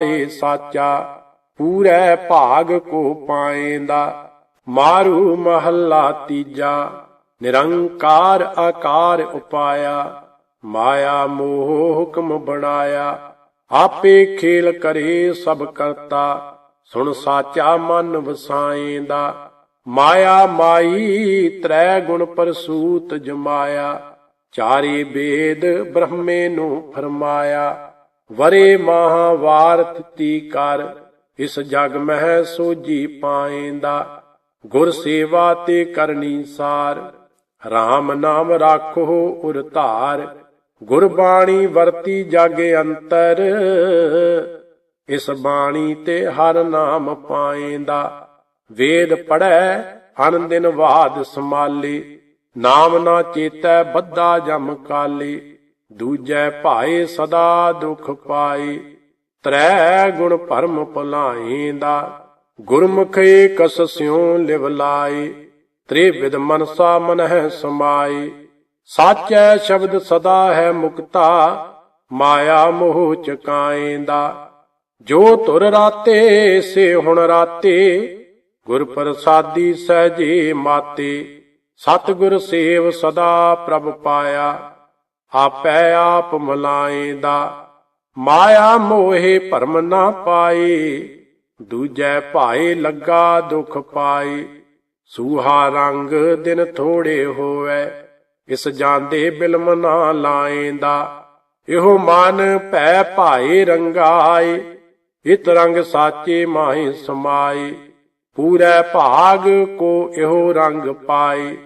ਏ ਸਾਚਾ ਪੂਰੇ ਭਾਗ ਕੋ ਪਾਏਂਦਾ, ਮਾਰੂ ਮਹੱਲਾ ਤੀਜਾ, ਨਿਰੰਕਾਰ ਆਕਾਰ ਉਪਾਇਆ, ਮਾਇਆ ਮੋਹ ਹੁਕਮ ਬਣਾਇਆ, ਆਪੇ ਖੇਲ ਕਰੇ ਸਭ ਕਰਤਾ, ਸੁਣ ਸਾਚਾ ਮਨ ਵਸਾਏਂਦਾ, ਮਾਇਆ ਮਾਈ ਤ੍ਰੈ ਗੁਣ ਪਰਸੂਤ ਜਮਾਇਆ, ਚਾਰੇ ਵੇਦ ਬ੍ਰਹਮੇ ਨੂੰ ਫਰਮਾਇਆ ਵਰੇ ਮਹਾਵਾਰਤ ਤੀ ਕਰ, ਇਸ ਜਗ ਮਹਿ ਸੋਜੀ ਪਾਏਂਦਾ। ਗੁਰ ਸੇਵਾ ਤੇ ਕਰਨੀ ਸਾਰ RAM ਨਾਮ ਰਾਖੋ ਉਰ ਧਾਰ। ਗੁਰਬਾਣੀ ਵਰਤੀ ਜਾਗ ਅੰਤਰ, ਇਸ ਬਾਣੀ ਤੇ ਹਰ ਨਾਮ ਪਾਏਂਦਾ। ਵੇਦ ਪੜੈ ਹਨ ਦਿਨ ਬਾਦ ਸਮਾਲੇ, ਨਾਮ ਨਾ ਚੇਤੈ ਬੱਧਾ ਜਮ ਕਾਲੇ। ਦੂਜੈ ਭਾਏ ਸਦਾ ਦੁਖ ਪਾਏ, ਤ੍ਰੈ ਗੁਣ ਭਰਮ ਭੁਲਾਏਂਦਾ, ਗੁਰਮੁਖ ਏਕਸ ਸਿਉ ਲਿਵ ਲਾਏ, ਤ੍ਰਿਵਿਧ ਮਨਸਾ ਮਨ ਹੈ ਸਮਾਏ। ਸਾਚੈ ਸ਼ਬਦ ਸਦਾ ਹੈ ਮੁਕਤਾ, ਮਾਇਆ ਮੋਹ ਚਕਾਏਂਦਾ। ਜੋ ਤੁਰ ਰਾਤੇ, ਸੇ ਹੁਣ ਰਾਤੇ ਗੁਰ ਪ੍ਰਸਾਦੀ ਸਹਜੇ ਮਾਤੇ। ਸਤਿਗੁਰ ਸੇਵ ਸਦਾ ਪ੍ਰਭ ਪਾਇਆ। ਆਪੈ ਆਪ ਮਲਾਏਂਦਾ। ਮਾਇਆ ਮੋਹੇ ਭਰਮ ਨਾ ਪਾਏ। ਦੂਜੈ ਭਾਏ ਲੱਗਾ ਦੁਖ ਪਾਏ। ਸੂਹਾ ਰੰਗ ਦਿਨ ਥੋੜੇ ਹੋਵੇ। ਇਸ ਜਾਂਦੇ ਬਿਲਮ ਨਾ ਲਾਏਂਦਾ। ਇਹੋ ਮਨ ਭੈ ਭਾਏ ਰੰਗਾਏ। ਇਤ ਰੰਗ ਸਾਚੇ ਮਾਹੀ ਸਮਾਏ। ਪੂਰੇ ਭਾਗ ਕੋ ਇਹੋ ਰੰਗ ਪਾਏ।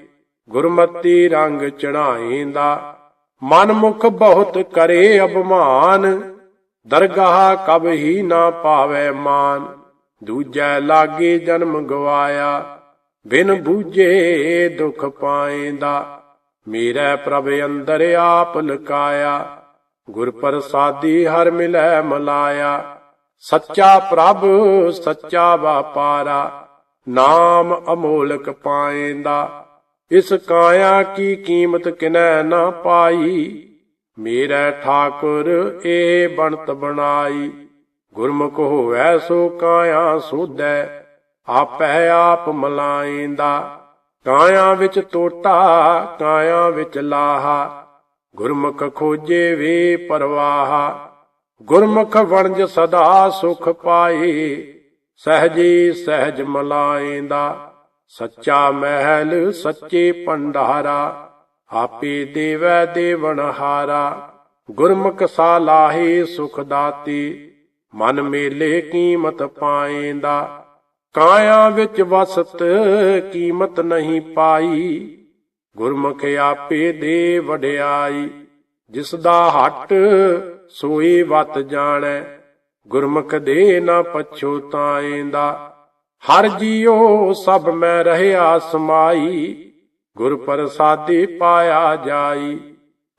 ਗੁਰਮਤੀ ਰੰਗ ਚੜਾਏਂਦਾ ਮਨ ਮੁਖ ਬਹੁਤ ਕਰੇ ਅਭਮਾਨ, ਦਰਗਾਹ ਕਬ ਹੀ ਨਾ ਪਾਵੇ ਮਾਨ। ਦੂਜੈ ਲਾਗੇ ਜਨਮ ਗਵਾਇਆ, ਬਿਨ ਬੂਝੇ ਦੁਖ ਪਾਏਂਦਾ। ਮੇਰੇ ਪ੍ਰਭ ਅੰਦਰ ਆਪ ਲਕਾਇਆ, ਗੁਰ ਪ੍ਰਸਾਦੀ ਹਰ ਮਿਲੈ ਮਲਾਇਆ। ਸੱਚਾ ਪ੍ਰਭ, ਸੱਚਾ ਵਾਪਾਰਾ, ਨਾਮ ਅਮੋਲਕ ਪਾਏਂਦਾ। ਇਸ ਕਾਇਆ ਕੀ ਕੀਮਤ ਕਿਨੈ ਨਾ ਪਾਈ? ਮੇਰਾ ਠਾਕੁਰ ਇਹ ਬਣਤ ਬਣਾਈ। ਗੁਰਮੁਖ ਹੋਵੈ ਸੋ ਕਾਇਆ ਸੋਧੈ, ਆਪੈ ਆਪ ਮਲਾਏਂਦਾ ਕਾਇਆ ਵਿੱਚ ਟੋਟਾ ਕਾਇਆ ਵਿੱਚ ਲਾਹਾ। ਗੁਰਮੁਖ ਖੋਜੇ ਵੇ ਪਰਵਾਹਾ। ਗੁਰਮੁਖ ਵਣਜ ਸਦਾ ਸੁਖ ਪਾਏ ਸਹਜੀ ਸਹਿਜ ਮਲਾਏਂਦਾ ਸੱਚਾ ਮਹਿਲ, ਸੱਚੇ ਭੰਡਾਰਾ, ਆਪੇ ਦੇਵੈ ਦੇਵਨਹਾਰਾ ਗੁਰਮੁਖ ਸਾਲਾਹੇ ਸੁਖ ਦਾਤੀ, ਮਨ ਮੇਲੇ ਕੀਮਤ ਪਾਏਂਦਾ। ਕਾਇਆ ਵਿੱਚ ਵਸਤ ਕੀਮਤ ਨਹੀਂ ਪਾਈ। ਗੁਰਮੁਖ ਆਪੇ ਦੇ ਵਡਿਆਈ, ਜਿਸ ਦਾ ਹੱਟ ਸੋਈ ਵਤ ਜਾਣੈ। ਗੁਰਮੁਖ ਦੇ ਨਾ ਪਛੋਤਾਏਂਦਾ ਹਰ ਜੀਉ ਸਭ ਮੈਂ ਰਹਿਆ ਸਮਾਈ, ਗੁਰ ਪ੍ਰਸਾਦੀ ਪਾਇਆ ਜਾਈ।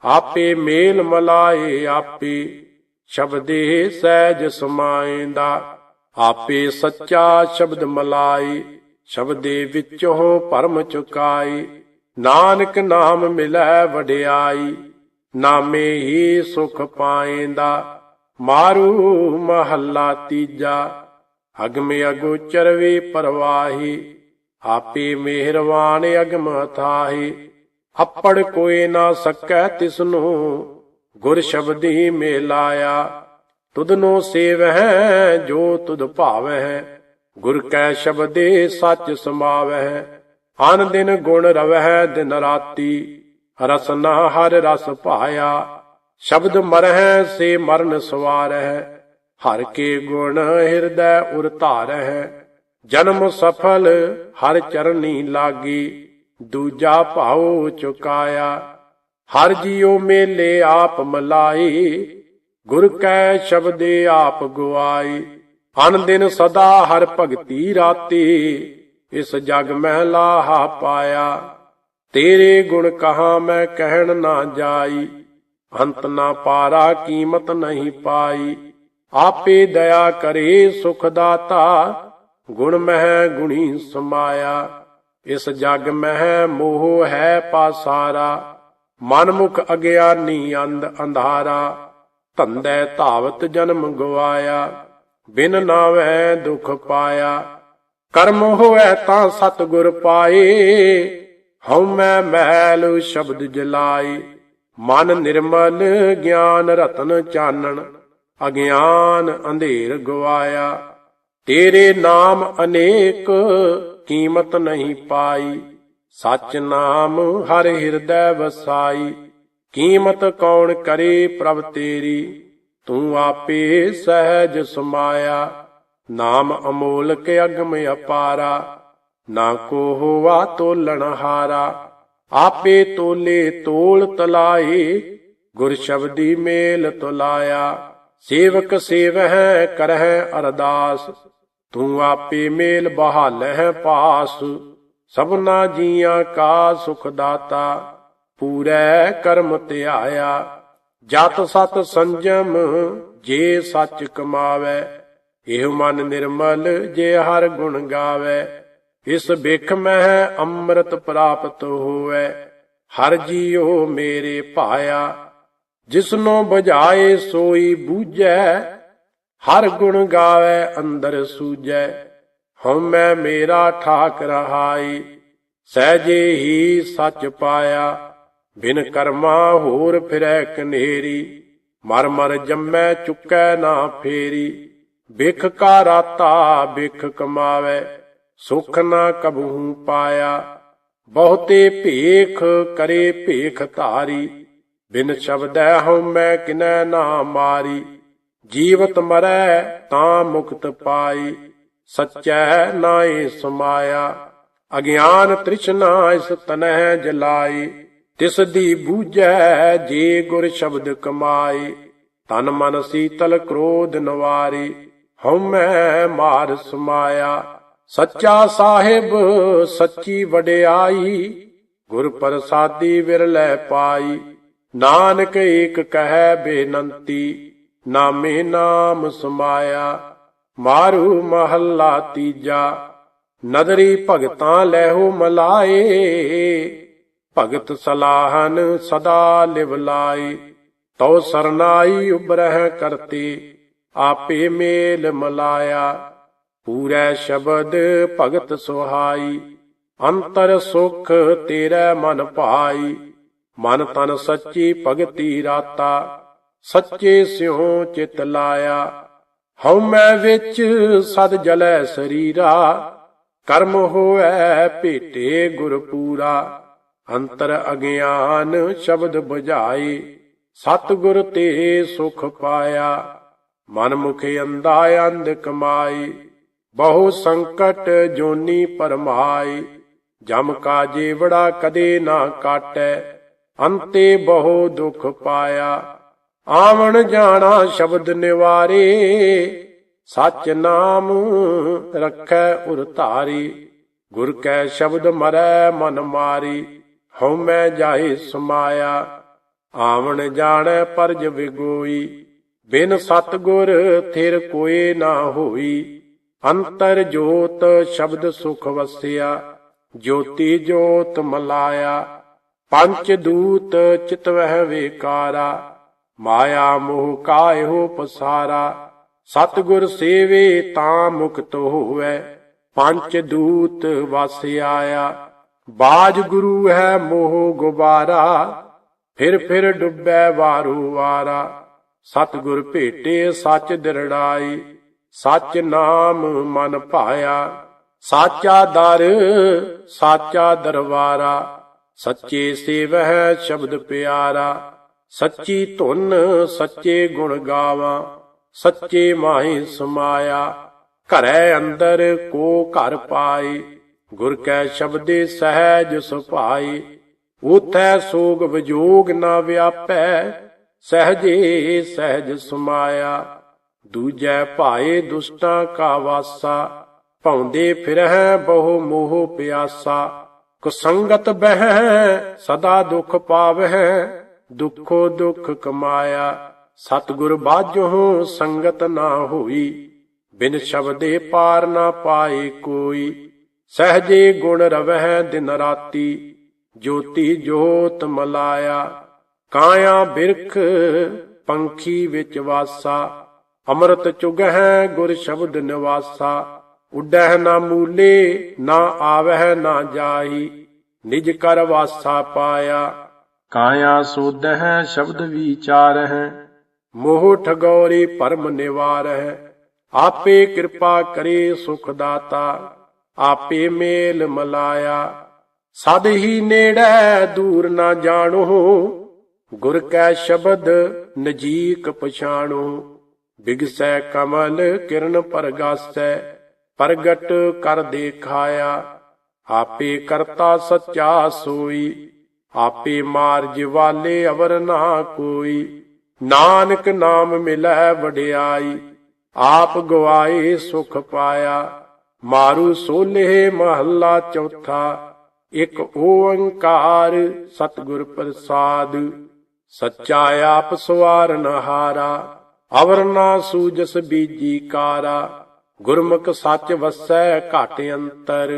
ਆਪੇ ਮੇਲ ਮਲਾਏ ਆਪੇ, ਸ਼ਬਦੇ ਸਹਿਜ ਸਮਾਏਂਦਾ। ਆਪੇ ਸੱਚਾ ਸ਼ਬਦ ਮਲਾਈ ਸ਼ਬਦੇ ਵਿੱਚੋਂ ਭਰਮ ਚੁਕਾਈ ਨਾਨਕ ਨਾਮ ਮਿਲੈ ਵਡਿਆਈ, ਨਾਮੇ ਹੀ ਸੁਖ ਪਾਏਂਦਾ। ਮਾਰੂ ਮਹੱਲਾ ਤੀਜਾ। ਅਗਮੇ ਅਗੋਚਰ ਵੇ ਪਰਵਾਹੀ, ਆਪੇ ਮਿਹਰਵਾਨ ਅਗਮ ਅਥਾਹੀ ਅੱਪੜ ਕੋਏ ਨਾ ਸਕੈ ਤਿਸਨੂੰ, ਗੁਰ ਸ਼ਬਦੀ ਮੇਲਾਇਆ। ਤੁਧਨੋ ਸੇਵਹਿ, ਜੋ ਤੁਧ ਭਾਵਹਿ, ਗੁਰ ਕੈ ਸ਼ਬਦੇ ਸੱਚ ਸਮਾਵਹਿ। ਅਨ ਦਿਨ ਗੁਣ ਰਵਹਿ ਦਿਨ ਰਾਤੀ ਰਸਨਾ ਹਰ ਰਸ ਭਾਇਆ ਸ਼ਬਦ ਮਰਹਿ ਸੇ ਮਰਨ ਸਵਾਰਹਿ। ਹਰ ਕੇ ਗੁਣ ਹਿਰਦੈ ਉਰ ਧਾਰਹਿ, ਜਨਮ ਸਫਲ ਹਰ ਚਰਨੀ ਲਾਗੀ, ਦੂਜਾ ਭਾਉ ਚੁਕਾਇਆ। ਹਰ ਜੀਉ ਮੇਲੇ ਆਪ ਮਲਾਈ, ਗੁਰ ਕੈ ਸ਼ਬਦੇ ਆਪ ਗਵਾਈ ਅਨ ਦਿਨ ਸਦਾ ਹਰ ਭਗਤੀ ਰਾਤੀ, ਇਸ ਜਗ ਮਹਿ ਲਾਹਾ ਪਾਇਆ। ਤੇਰੇ ਗੁਣ ਕਹਾ ਮੈਂ ਕਹਿਣ ਨਾ ਜਾਈ, ਅੰਤ ਨਾ ਪਾਰਾ ਕੀਮਤ ਨਹੀਂ ਪਾਈ। ਆਪੇ ਦਇਆ ਕਰੇ ਸੁਖ ਦਾਤਾ ਗੁਣ ਮਹਿ ਗੁਣੀ ਸਮਾਇਆ। ਇਸ ਜਗ ਮਹਿ ਮੋਹ ਹੈ ਪਾਸਾਰਾ, ਮਨਮੁਖ ਅਗਿਆਨੀ ਅੰਧ ਅੰਧਾਰਾ। ਧੰਦੇ ਧਾਵਤ ਜਨਮ ਗਵਾਇਆ, ਬਿਨ ਨਾਵੇਂ ਦੁਖ ਪਾਇਆ। ਕਰਮ ਹੋਐ ਤਾਂ ਸਤਿਗੁਰ ਪਾਏ, ਹਉ ਮੈਂ ਮਹਿਲ ਸ਼ਬਦ ਜਲਾਈ ਮਨ ਨਿਰਮਲ, ਗਿਆਨ ਰਤਨ ਚਾਨਣ। ਅਗਿਆਨ ਅੰਧੇਰ ਗਵਾਇਆ। ਤੇਰੇ ਨਾਮ ਅਨੇਕ ਕੀਮਤ ਨਹੀਂ ਪਾਈ। ਸਚ ਨਾਮ ਹਰ ਹਿਰਦੈ ਵਸਾਈ। ਕੀਮਤ ਕੌਣ ਕਰੇ ਪ੍ਰਭ ਤੇਰੀ? ਤੂੰ ਆਪੇ ਸਹਿਜ ਸਮਾਇਆ। ਨਾਮ ਅਮੋਲਕ ਅਗਮ ਅਪਾਰਾ। ਨਾ ਕੋ ਹੋਵਾ ਤੋਲਣ ਹਾਰਾ। ਆਪੇ ਤੋਲੇ ਤੋਲ ਤਲਾਏ। ਗੁਰ ਸ਼ਬਦੀ ਮੇਲ ਤੁਲਾਇਆ। ਸੇਵਕ ਸੇਵਹਿ ਕਰਹਿ ਅਰਦਾਸ, ਤੂੰ ਆਪੇ ਮੇਲ ਬਹਾਲਹਿ ਪਾਸ, ਸਭਨਾ ਜੀਆਂ ਕਾ ਸੁਖ ਦਾਤਾ, ਪੂਰੈ ਕਰਮ ਧਿਆਇਆ, ਜਤ ਸਤ ਸੰਜਮ ਜੇ ਸੱਚ ਕਮਾਵੇ, ਇਹ ਮਨ ਨਿਰਮਲ ਜੇ ਹਰ ਗੁਣ ਗਾਵੇ, ਇਸ ਬਿਖ ਮਹਿ ਅੰਮ੍ਰਿਤ ਪ੍ਰਾਪਤ ਹੋਵੇ, ਹਰ ਜੀਉ ਮੇਰੇ ਭਾਇਆ ਜਿਸਨੋ ਬੁਝਾਏ ਸੋਈ ਬੂਝੈ, ਹਰ ਗੁਣ ਗਾਵੇ ਅੰਦਰ ਸੂਝੈ। ਹਉਮੈ ਮੇਰਾ ਠਾਕ ਰਹਾਈ, ਸਹਿਜੇ ਹੀ ਸੱਚ ਪਾਇਆ। ਬਿਨ ਕਰਮਾ ਹੋਰ ਫਿਰੈ ਕਨੇਰੀ, ਮਰ ਮਰ ਜੰਮੈ ਚੁੱਕੈ ਨਾ ਫੇਰੀ। ਬਿਖ ਕਾ ਰਾਤਾ ਬਿਖ ਕਮਾਵੇ, ਸੁਖ ਨਾ ਕਬਹੂ ਪਾਇਆ। ਬਹੁਤੇ ਭੇਖ ਕਰੇ ਭੇਖ ਧਾਰੀ ਬਿਨ ਸ਼ਬਦੈ ਹਉ ਮੈਂ ਕਿਨੈ ਨਾ ਮਾਰੀ। ਜੀਵਤ ਮਰੈ ਤਾਂ ਮੁਕਤ ਪਾਈ। ਸਚੈ ਨਾਏ ਸਮਾਇਆ। ਅਗਿਆਨ ਤ੍ਰਿਸ਼ਨਾ ਇਸ ਤਨਹਿ ਜਲਾਈ। ਤਿਸ ਦੀ ਬੂਝੈ ਜੇ ਗੁਰ ਸ਼ਬਦ ਕਮਾਈ। ਤਨ ਮਨ ਸੀਤਲ ਕ੍ਰੋਧ ਨਵਾਰੀ। ਹਉਮੈ ਮਾਰ ਸਮਾਇਆ। ਸੱਚਾ ਸਾਹਿਬ ਸੱਚੀ ਵਡਿਆਈ। ਗੁਰ ਪ੍ਰਸਾਦੀ ਵਿਰਲੇ ਪਾਈ। ਨਾਨਕ ਏਕ ਕਹੈ ਬੇਨੰਤੀ, ਨਾਮੇ ਨਾਮ ਸਮਾਇਆ, ਮਾਰੂ ਮਹੱਲਾ ਤੀਜਾ, ਨਦਰੀ ਭਗਤਾਂ ਲੈਹੋ ਮਲਾਏ, ਭਗਤ ਸਲਾਹਨ ਸਦਾ ਲਿਵ ਲਾਈ ਤਉ ਸਰਨਾਈ ਉਬਰਹਿ ਕਰਤੇ, ਆਪੇ ਮੇਲ ਮਲਾਇਆ, ਪੂਰੇ ਸ਼ਬਦ ਭਗਤ ਸੁਹਾਈ, ਅੰਤਰ ਸੁਖ ਤੇਰੇ ਮਨ ਭਾਈ। ਮਨ ਤਨ ਸੱਚੀ ਭਗਤੀ ਰਾਤਾ, ਸੱਚੇ ਸਿਉ ਚਿਤ ਲਾਇਆ। ਹਉ ਮੈਂ ਵਿੱਚ ਸਦ ਜਲੈ ਸਰੀਰਾ, ਕਰਮ ਹੋਐ ਭੇਟੇ ਗੁਰ ਪੂਰਾ। ਅੰਤਰ ਅਗਿਆਨ ਸ਼ਬਦ ਬੁਝਾਏ ਸਤ ਗੁਰ ਤੇ ਸੁਖ ਪਾਇਆ। ਮਨ ਮੁਖ ਅੰਦਾ ਅੰਧ ਕਮਾਈ ਬਹੁ ਸੰਕਟ ਜੋਨੀ ਪਰਮਾਈ ਜਮ ਕਾ ਜੀਵੜਾ ਕਦੇ ਨਾ ਕਾਟੈ ਅੰਤੇ ਬਹੁ ਦੁਖ ਪਾਇਆ। ਆਵਣ ਜਾਣਾ ਸ਼ਬਦ ਨਿਵਾਰੇ, ਸਚ ਨਾਮ ਰੱਖੈ ਉਰ ਧਾਰੀ। ਗੁਰ ਕੈ ਸ਼ਬਦ ਮਰੈ ਮਨ ਮਾਰੀ, ਹਉ ਮੈਂ ਜਾਏ ਸਮਾਇਆ। ਆਵਣ ਜਾਣੈ ਪਰਜ ਵਿਗੋਈ, ਬਿਨ ਸਤ ਗੁਰ ਥਿਰ ਕੋਏ ਨਾ ਹੋਈ। ਅੰਤਰ ਜੋਤ ਸ਼ਬਦ ਸੁਖ ਵਸਿਆ, ਜੋਤੀ ਜੋਤ ਮਲਾਇਆ। ਪੰਚ ਦੂਤ ਚਿਤਵਹਿ ਵੇਕਾਰਾ, ਮਾਇਆ ਮੋਹ ਕਾਇਓ ਪਸਾਰਾ। ਸਤਿਗੁਰ ਸੇਵੇ ਤਾਂ ਮੁਕਤ ਹੋਵੇ, ਪੰਚ ਦੂਤ ਵਸ ਆਇਆ। ਬਾਜ ਗੁਰੂ ਹੈ ਮੋਹ ਗੁਬਾਰਾ, ਫਿਰ ਫਿਰ ਡੁੱਬੈ ਵਾਰੂ ਵਾਰਾ। ਸਤਿਗੁਰ ਭੇਟੇ ਸੱਚ ਦਿਰੜਾਈ, ਸੱਚ ਨਾਮ ਮਨ ਭਾਇਆ। ਸਾਚਾ ਦਰ, ਸਾਚਾ ਦਰਬਾਰਾ। ਸੱਚੇ ਸੇਵਹਿ ਸ਼ਬਦ ਪਿਆਰਾ, ਸੱਚੀ ਧੁਨ ਸੱਚੇ ਗੁਣ ਗਾਵਾਂ, ਸੱਚੇ ਮਾਹੀ ਸਮਾਇਆ, ਘਰੈ ਅੰਦਰ ਕੋ ਘਰ ਪਾਏ, ਗੁਰ ਕੈ ਸ਼ਬਦੇ ਸਹਿਜ ਸੁਭਾਈ ਉਥੈ ਸੋਗ ਵਿਜੋਗ ਨਾ ਵਿਆਪੈ, ਸਹਜੇ ਸਹਿਜ ਸਮਾਇਆ, ਦੂਜੈ ਭਾਏ ਦੁਸ਼ਟਾਂ ਕਾ ਵਾਸਾ, ਭੌਂਦੇ ਫਿਰਹਿ ਬਹੁ ਮੋਹ ਪਿਆਸਾ ਕੁਸੰਗਤ ਬਹਿ, ਸਦਾ ਦੁਖ ਪਾਵਹਿ, ਦੁਖੋ ਦੁਖ ਕਮਾਇਆ। ਸਤਿਗੁਰ ਬਾਝੋ, ਸੰਗਤ ਨਾ ਹੋਈ। ਬਿਨ ਸ਼ਬਦੇ ਪਾਰ ਨਾ ਪਾਏ ਕੋਈ। ਸਹਜੇ ਗੁਣ ਰਵਹਿ ਦਿਨ ਰਾਤੀ, ਜੋਤੀ ਜੋਤ ਮਲਾਇਆ। ਕਾਇਆ ਬਿਰਖ, ਪੰਖੀ ਵਿੱਚ ਵਾਸਾ। ਅੰਮ੍ਰਿਤ ਚੁਗਹਿ, ਗੁਰ ਸ਼ਬਦ ਨਿਵਾਸਾ। ਉੱਡਹਿ ਨਾ ਮੂਲੇ ਨਾ ਆਵਹਿ ਨਾ ਜਾਈ ਨਿਜ ਕਰ ਵਾਸਾ ਪਾਇਆ। ਕਾਇਆ ਸੋਧਹਿ ਸ਼ਬਦ ਵਿਚਾਰਹਿ। ਮੋਹ ਠਗੌਰੀ ਪਰਮ ਨਿਵਾਰਹਿ। ਆਪੇ ਕਿਰਪਾ ਕਰੇ ਸੁਖ ਦਾਤਾ ਆਪੇ ਮੇਲ ਮਲਾਇਆ। ਸਦ ਹੀ ਨੇੜੈ ਦੂਰ ਨਾ ਜਾਣੋ। ਗੁਰ ਕੈ ਸ਼ਬਦ ਨਜੀਕ ਪਛਾਣੋ। ਬਿਗਸੈ ਕਮਲ ਕਿਰਨ ਪਰਗਾਸੈ। ਪ੍ਰਗਟ ਕਰ ਦੇਖਾਇਆ, ਆਪੇ ਕਰਤਾ ਸੱਚਾ ਸੋਈ, ਆਪੇ ਮਾਰਜ ਵਾਲੇ ਅਵਰ ਨਾ ਕੋਈ। ਨਾਨਕ ਨਾਮ ਮਿਲੈ ਵਡਿਆਈ, ਆਪ ਗਵਾਏ ਸੁਖ ਪਾਇਆ। ਮਾਰੂ ਸੋਲੇ ਮਹੱਲਾ ਚੌਥਾ, ਇਕ ਓੰਕਾਰ ਸਤਿਗੁਰ ਪ੍ਰਸਾਦ। ਸੱਚਾ ਆਪ ਸਵਾਰਨ ਹਾਰਾ, ਅਵਰ ਨਾ ਸੂਜਸ ਬੀਜੀ ਕਾਰਾ। ਗੁਰਮੁਖ ਸੱਚ ਵਸੈ ਘਟ ਅੰਤਰ,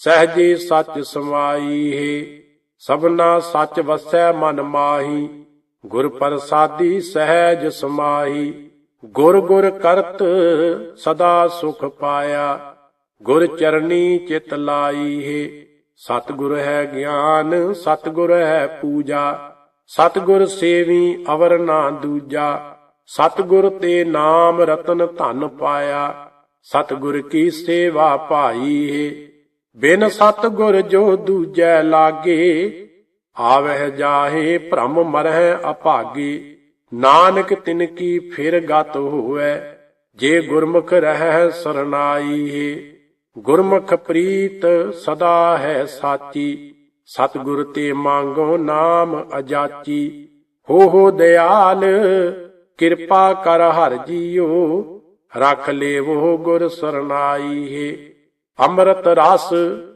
ਸਹਜੇ ਸੱਚ ਸਮਾਈ ਹੈ ਸਭਨਾ ਸੱਚ ਵਸੈ ਮਨ ਮਾਹੀ, ਗੁਰ ਪ੍ਰਸਾਦੀ ਸਹਿਜ ਸਮਾਹੀ, ਗੁਰ ਗੁਰ ਕਰਤ ਸਦਾ ਸੁਖ ਪਾਇਆ, ਗੁਰ ਚਰਨੀ ਚਿਤ ਲਾਈ ਹੈ ਸਤਿਗੁਰ ਹੈ ਗਿਆਨ, ਸਤਿਗੁਰ ਹੈ ਪੂਜਾ, ਸਤਿਗੁਰ ਸੇਵੀ ਅਵਰ ਨਾ ਦੂਜਾ, ਸਤਿਗੁਰ ਤੇ ਨਾਮ ਰਤਨ ਧਨ ਪਾਇਆ ਸਤਿਗੁਰ ਕੀ ਸੇਵਾ ਭਾਈ ਹੈ ਬਿਨ ਸਤਿਗੁਰ ਜੋ ਦੂਜੈ ਲਾਗੇ, ਆਵਹਿ ਜਾਹੇ ਭ੍ਰਮ ਮਰਹਿ ਅਭਾਗੇ। ਨਾਨਕ ਤਿਨ ਕੀ ਫਿਰ ਗਤ ਹੋਵੈ, ਜੇ ਗੁਰਮੁਖ ਰਹਿ ਸਰਨਾਈ ਹੈ ਗੁਰਮੁਖ ਪ੍ਰੀਤ ਸਦਾ ਹੈ ਸਾਚੀ, ਸਤਿਗੁਰ ਤੇ ਮੰਗੋ ਨਾਮ ਅਜਾਚੀ। ਹੋ ਹੋ ਦਿਆਲ ਕਿਰਪਾ ਕਰ ਹਰ ਜੀਓ ਰਖ ਲੇਵੋ ਗੁਰ ਸਰਨਾਈ ਹੈ। ਅੰਮ੍ਰਿਤ ਰਸ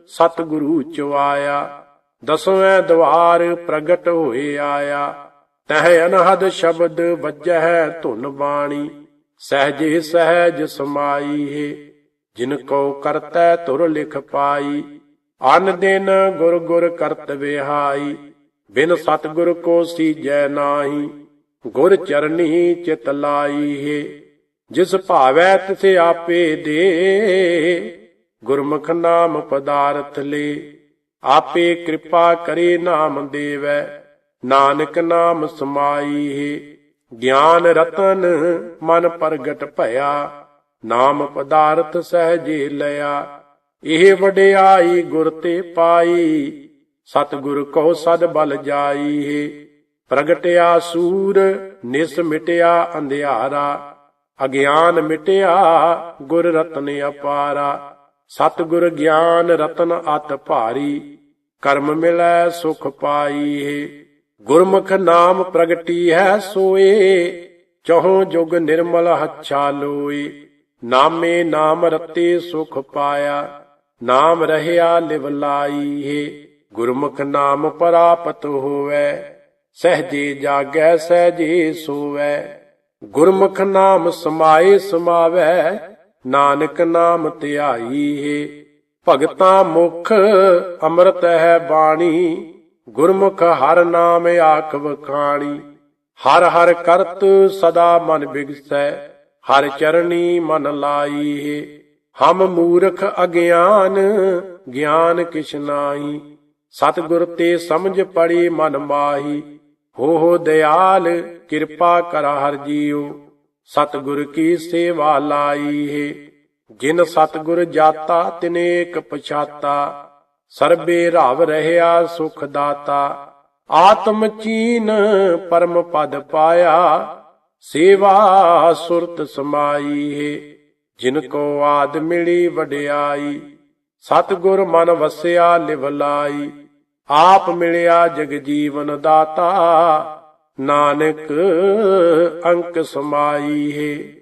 ਸਤਿਗੁਰੂ ਚਵਾਇਆ ਦਸਵੇਂ ਦਵਾਰ ਪ੍ਰਗਟ ਹੋਏ ਆਇਆ। ਤਹਿ ਅਨਹਦ ਸ਼ਬਦ ਵੱਜਹਿ ਧੁਨ ਬਾਣੀ, ਸਹਜੇ ਸਹਿਜ ਸਮਾਈ ਹੈ। ਜਿਨ ਕੋ ਕਰਤੈ ਤੁਰ ਲਿਖ ਪਾਈ, ਅਨ ਦਿਨ ਗੁਰ ਗੁਰ ਕਰਤ ਵਿਹਾਈ। ਬਿਨ ਸਤਿਗੁਰ ਕੋ ਸੀਜੈ ਨਾਹੀ, ਗੁਰ ਚਰਨੀ ਚਿਤ ਲਾਈ ਹੈ। ਜਿਸ ਭਾਵੈ ਤਿਸੇ ਆਪੇ ਦੇ। ਗੁਰਮੁਖ ਨਾਮ ਪਦਾਰਥ ਲੇ, ਆਪੇ ਕਿਰਪਾ ਕਰੇ ਨਾਮ ਦੇਵੈ। ਨਾਨਕ ਨਾਮ ਸਮਾਈ ਹੈ, ਗਿਆਨ ਰਤਨ ਮਨ ਪ੍ਰਗਟ ਭਇਆ। ਨਾਮ ਪਦਾਰਥ ਸਹਜੇ ਲਿਆ, ਇਹ ਵਡਿਆਈ ਗੁਰ ਤੇ ਪਾਈ। ਸਤਿਗੁਰ ਕੋ ਸਦ ਬਲ ਜਾਈ ਹੈ, ਪ੍ਰਗਟਿਆ ਸੂਰ, ਨਿਸ ਮਿਟਿਆ ਅੰਧਿਆਰਾ। ਅਗਿਆਨ ਮਿਟਿਆ, ਗੁਰ ਰਤਨ ਅਪਾਰਾ। ਸਤਿਗੁਰ ਗਿਆਨ ਰਤਨ ਅਤ ਭਾਰੀ। ਕਰਮ ਮਿਲੈ ਸੁਖ ਪਾਈ ਹੈ ਗੁਰਮੁਖ ਨਾਮ ਪ੍ਰਗਟੀ ਹੈ ਸੋਏ। ਚਹੋ ਜੁਗ ਨਿਰਮਲ ਹੱਛਾ ਲੋਏ। ਨਾਮੇ ਨਾਮ ਰਤੇ ਸੁਖ ਪਾਇਆ। ਨਾਮ ਰਹਿਆ ਲਿਵ ਲਾਈ ਹੈ ਗੁਰਮੁਖ ਨਾਮ ਪ੍ਰਾਪਤ ਹੋਵੇ। ਸਹਜੇ ਜਾਗੈ ਸਹਜੇ ਸੋਵੈ। ਗੁਰਮੁਖ ਨਾਮ ਸਮਾਏ ਸਮਾਵੈ, ਨਾਨਕ ਨਾਮ ਧਿਆਈ ਹੈ। ਭਗਤਾ ਮੁਖ ਅੰਮ੍ਰਿਤ ਹੈ ਬਾਣੀ, ਗੁਰਮੁਖ ਹਰ ਨਾਮ ਆਖ ਵਖਾਣੀ। ਹਰ ਹਰ ਕਰਤ ਸਦਾ ਮਨ ਬਿਗਸੈ, ਹਰ ਚਰਣੀ ਮਨ ਲਾਈ ਹੈ। ਹਮ ਮੂਰਖ ਅਗਿਆਨ, ਗਿਆਨ ਕਿਛ ਨਾਹੀ। ਸਤਿਗੁਰ ਤੇ ਸਮਝ ਪੜੀ ਮਨ ਮਾਹੀ। ਹੋ ਹੋ ਦਿਆਲ ਕਿਰਪਾ ਕਰ ਹਰ ਜੀਓ ਸਤਿਗੁਰ ਕੀ ਸੇਵਾ ਲਾਈ ਹੈ। ਜਿਨ ਸਤਿਗੁਰ ਜਾਤਾ ਤਿਨੇਕ ਪਛਾਤਾ। ਸਰਬੇ ਰਵ ਰਹਿਆ ਸੁਖ ਦਾਤਾ। ਆਤਮ ਚੀਨ ਪਰਮ ਪਦ ਪਾਇਆ, ਸੇਵਾ ਸੁਰਤ ਸਮਾਈ ਹੈ। ਜਿਨ ਕੋ ਆਦ ਮਿਲੀ ਵਡਿਆਈ, ਸਤਿਗੁਰ ਮਨ ਵਸਿਆ ਲਿਵ ਲਾਈ। ਆਪ ਮਿਲਿਆ ਜਗ ਜੀਵਨ ਦਾਤਾ। ਨਾਨਕ ਅੰਕ ਸਮਾਈ ਹੈ।